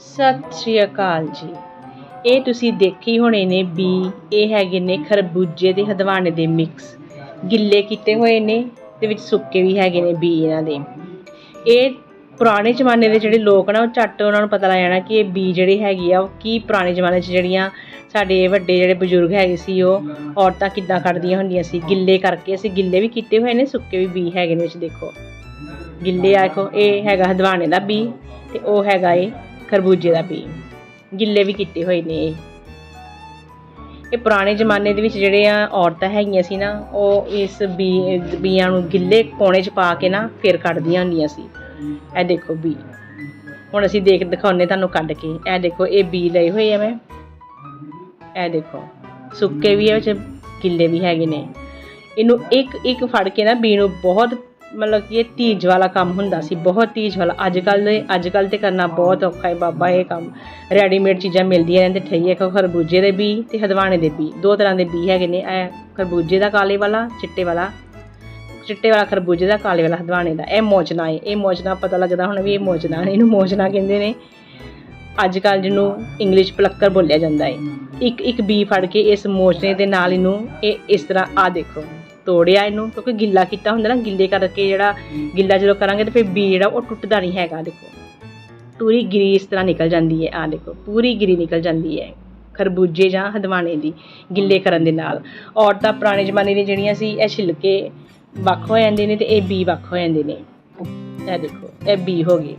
ਸਤਿ ਸ਼੍ਰੀ ਅਕਾਲ ਜੀ। ਇਹ ਤੁਸੀਂ ਦੇਖੀ ਹੋਣੇ ਨੇ ਬੀ ਇਹ ਹੈਗੇ ਨੇ ਖਰਬੂਜੇ ਤੇ ਹਦਵਾਣੇ ਦੇ ਮਿਕਸ ਗਿੱਲੇ ਕੀਤੇ ਹੋਏ ਨੇ ਤੇ ਵਿੱਚ ਸੁੱਕੇ ਵੀ ਹੈਗੇ ਨੇ ਬੀ ਇਹਨਾਂ ਦੇ। ਇਹ ਪੁਰਾਣੇ ਜ਼ਮਾਨੇ ਦੇ ਜਿਹੜੇ ਲੋਕ ਨਾ, ਉਹ ਝੱਟ ਉਹਨਾਂ ਨੂੰ ਪਤਾ ਲੱਗ ਜਾਣਾ ਕਿ ਇਹ ਬੀ ਜਿਹੜੇ ਹੈਗੀ ਆ, ਉਹ ਕੀ ਪੁਰਾਣੇ ਜ਼ਮਾਨੇ 'ਚ ਜਿਹੜੀਆਂ ਸਾਡੇ ਵੱਡੇ ਜਿਹੜੇ ਬਜ਼ੁਰਗ ਹੈਗੇ ਸੀ, ਉਹ ਔਰਤਾਂ ਕਿੱਦਾਂ ਕੱਢਦੀਆਂ ਹੁੰਦੀਆਂ ਸੀ। ਗਿੱਲੇ ਕਰਕੇ ਅਸੀਂ ਗਿੱਲੇ ਵੀ ਕੀਤੇ ਹੋਏ ਨੇ, ਸੁੱਕੇ ਵੀ ਬੀ ਹੈਗੇ ਨੇ ਵਿੱਚ ਦੇਖੋ। ਗਿੱਲੇ ਆਖੋ ਇਹ ਹੈਗਾ ਹਦਵਾਣੇ ਦਾ ਬੀ ਤੇ ਉਹ ਹੈਗਾ ਇਹ ਖਰਬੂਜੇ ਦਾ ਬੀ। ਗਿੱਲੇ ਵੀ ਕੀਤੇ ਹੋਏ ਨੇ ਇਹ। ਇਹ ਪੁਰਾਣੇ ਜ਼ਮਾਨੇ ਦੇ ਵਿੱਚ ਜਿਹੜੇ ਆ ਔਰਤਾਂ ਹੈਗੀਆਂ ਸੀ ਨਾ, ਉਹ ਇਸ ਬੀ, ਬੀਆਂ ਨੂੰ ਗਿੱਲੇ ਕੋਣੇ 'ਚ ਪਾ ਕੇ ਨਾ ਫਿਰ ਕੱਢਦੀਆਂ ਹੁੰਦੀਆਂ ਸੀ। ਇਹ ਦੇਖੋ ਬੀ। ਹੁਣ ਅਸੀਂ ਦੇਖ ਦਿਖਾਉਨੇ ਤੁਹਾਨੂੰ ਕੱਢ ਕੇ। ਇਹ ਦੇਖੋ, ਇਹ ਬੀ ਲਏ ਹੋਏ ਆ ਮੈਂ। ਇਹ ਦੇਖੋ, ਸੁੱਕੇ ਵੀ ਆ ਵਿੱਚ, ਗਿੱਲੇ ਵੀ ਹੈਗੇ ਨੇ। ਇਹਨੂੰ ਇੱਕ ਇੱਕ ਫੜ ਕੇ ਨਾ ਬੀ ਨੂੰ ਬਹੁਤ ਮਤਲਬ ਕਿ ਇਹ ਤੀਜ ਵਾਲਾ ਕੰਮ ਹੁੰਦਾ ਸੀ, ਬਹੁਤ ਤੀਜ ਵਾਲਾ। ਅੱਜ ਕੱਲ ਦੇ ਅੱਜ ਕੱਲ ਤੇ ਕਰਨਾ ਬਹੁਤ ਔਖਾ ਹੈ ਬਾਬਾ ਇਹ ਕੰਮ। ਰੈਡੀਮੇਡ ਚੀਜ਼ਾਂ ਮਿਲਦੀਆਂ ਨੇ ਤੇ ਠਈਏ ਖੋ ਖਰਬੂਜੇ ਦੇ ਬੀ ਤੇ ਹਦਵਾਣੇ ਦੇ ਬੀ। ਦੋ ਤਰ੍ਹਾਂ ਦੇ ਬੀ ਹੈਗੇ ਨੇ, ਇਹ ਖਰਬੂਜੇ ਦਾ ਕਾਲੇ ਵਾਲਾ, ਚਿੱਟੇ ਵਾਲਾ। ਚਿੱਟੇ ਵਾਲਾ ਖਰਬੂਜੇ ਦਾ, ਕਾਲੇ ਵਾਲਾ, ਹਦਵਾਣੇ ਦਾ। ਇਹ ਮੋਚਨਾ ਹੈ ਇਹ ਮੋਚਨਾ ਪਤਾ ਲੱਗਦਾ ਹੁਣ ਵੀ ਇਹ ਮੋਚਨਾ ਇਹਨੂੰ ਮੋਚਨਾ ਕਹਿੰਦੇ ਨੇ। ਅੱਜ ਕੱਲ ਜਿਹਨੂੰ ਇੰਗਲਿਸ਼ ਪਲੱਕਰ ਬੋਲਿਆ ਜਾਂਦਾ ਹੈ ਇੱਕ ਇੱਕ ਬੀ ਫੜ ਕੇ ਇਸ ਮੋਚਨੇ ਦੇ ਨਾਲ ਇਹਨੂੰ ਇਹ ਇਸ ਤਰ੍ਹਾਂ ਆ ਦੇਖੋ। ਤੋੜਿਆ ਇਹਨੂੰ ਕਿਉਂਕਿ ਗਿੱਲਾ ਕੀਤਾ ਹੁੰਦਾ ਨਾ ਗਿੱਲੇ ਕਰਕੇ ਜਿਹੜਾ ਗਿੱਲਾ ਜਦੋਂ ਕਰਾਂਗੇ ਤਾਂ ਫਿਰ ਬੀ ਜਿਹੜਾ ਉਹ ਟੁੱਟਦਾ ਨਹੀਂ ਹੈਗਾ ਦੇਖੋ। ਪੂਰੀ ਗਿਰੀ ਇਸ ਤਰ੍ਹਾਂ ਨਿਕਲ ਜਾਂਦੀ ਹੈ ਆ ਦੇਖੋ ਪੂਰੀ ਗਿਰੀ ਨਿਕਲ ਜਾਂਦੀ ਹੈ ਖਰਬੂਜੇ ਜਾਂ ਹਦਵਾਣੇ ਦੀ ਗਿੱਲੇ ਕਰਨ ਦੇ ਨਾਲ। ਔਰਤਾਂ ਪੁਰਾਣੇ ਜ਼ਮਾਨੇ ਦੀਆਂ ਜਿਹੜੀਆਂ ਸੀ ਇਹ ਛਿਲਕੇ ਵੱਖ ਹੋ ਜਾਂਦੇ ਨੇ ਤੇ ਇਹ ਬੀ ਵੱਖ ਹੋ ਜਾਂਦੇ ਨੇ। ਇਹ ਦੇਖੋ ਇਹ ਬੀ ਹੋ ਗਏ।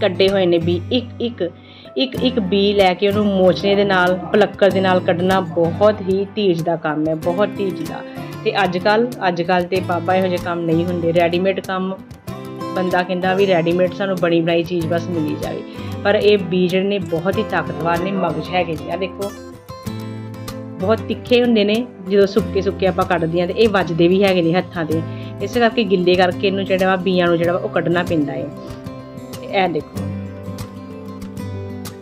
ਕੱਢੇ ਹੋਏ ਨੇ ਬੀ ਇੱਕ ਇੱਕ ਇੱਕ ਇੱਕ ਬੀ ਲੈ ਕੇ ਉਹਨੂੰ ਮੋਚਨੇ ਦੇ ਨਾਲ ਪਲੱਕਰ ਦੇ ਨਾਲ ਕੱਢਣਾ ਬਹੁਤ ਹੀ ਤੇਜ਼ ਦਾ ਕੰਮ ਹੈ ਬਹੁਤ ਤੇਜ਼ ਦਾ। ਤੇ ਅੱਜ ਕੱਲ ਅੱਜ ਕੱਲ ਤੇ ਬਾਬਾ ਇਹੋ ਜਿਹੇ ਕੰਮ ਨਹੀਂ ਹੁੰਦੇ। ਰੈਡੀਮੇਡ ਕੰਮ ਬੰਦਾ ਕਹਿੰਦਾ ਵੀ ਰੈਡੀਮੇਡ ਸਾਨੂੰ ਬਣੀ ਬਣਾਈ ਚੀਜ਼ ਬਸ ਮਿਲੀ ਜਾਵੇ। ਪਰ ਇਹ ਬੀ ਜਿਹੜੇ ਨੇ ਬਹੁਤ ਹੀ ਤਾਕਤਵਰ ਨੇ, ਮਗਜ ਹੈਗੇ ਜੀ ਆ ਦੇਖੋ। ਬਹੁਤ ਤਿੱਖੇ ਹੁੰਦੇ ਨੇ, ਜਦੋਂ ਸੁੱਕੇ ਸੁੱਕੇ ਆਪਾਂ ਕੱਢਦੇ ਹਾਂ ਤੇ ਇਹ ਵੱਜਦੇ ਵੀ ਹੈਗੇ ਨੇ ਹੱਥਾਂ ਤੇ। ਇਸ ਕਰਕੇ ਗਿੱਲੇ ਕਰਕੇ ਇਹਨੂੰ ਜਿਹੜਾ ਵਾ ਬੀਆਂ ਨੂੰ ਜਿਹੜਾ ਵਾ ਉਹ ਕੱਢਣਾ ਪੈਂਦਾ ਹੈ ਇਹ ਦੇਖੋ।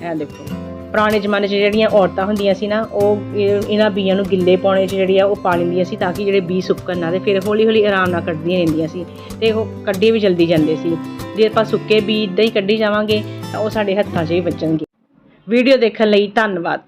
ਇਹ ਦੇਖੋ। ਪੁਰਾਣੇ ਜ਼ਮਾਨੇ 'ਚ ਜਿਹੜੀਆਂ ਔਰਤਾਂ ਹੁੰਦੀਆਂ ਸੀ ਨਾ, ਉਹ ਇਹ- ਇਹਨਾਂ ਬੀਆਂ ਨੂੰ ਗਿੱਲੇ ਪਾਉਣੇ 'ਚ ਜਿਹੜੀ ਆ ਉਹ ਪਾ ਲੈਂਦੀਆਂ ਸੀ ਤਾਂ ਕਿ ਜਿਹੜੇ ਬੀ ਸੁੱਕਣ ਨਾ ਤੇ ਫਿਰ ਹੌਲੀ ਹੌਲੀ ਆਰਾਮ ਨਾਲ ਕੱਢਦੀਆਂ ਰਹਿੰਦੀਆਂ ਸੀ ਤੇ ਉਹ ਕੱਢੇ ਵੀ ਜਲਦੀ ਜਾਂਦੇ ਸੀ। ਜੇ ਆਪਾਂ ਸੁੱਕੇ ਬੀ ਇਦਾਂ ਹੀ ਕੱਢੀ ਜਾਵਾਂਗੇ ਤਾਂ ਉਹ ਸਾਡੇ ਹੱਥਾਂ 'ਚ ਹੀ ਬਚਣਗੇ। ਵੀਡੀਓ ਦੇਖਣ ਲਈ ਧੰਨਵਾਦ।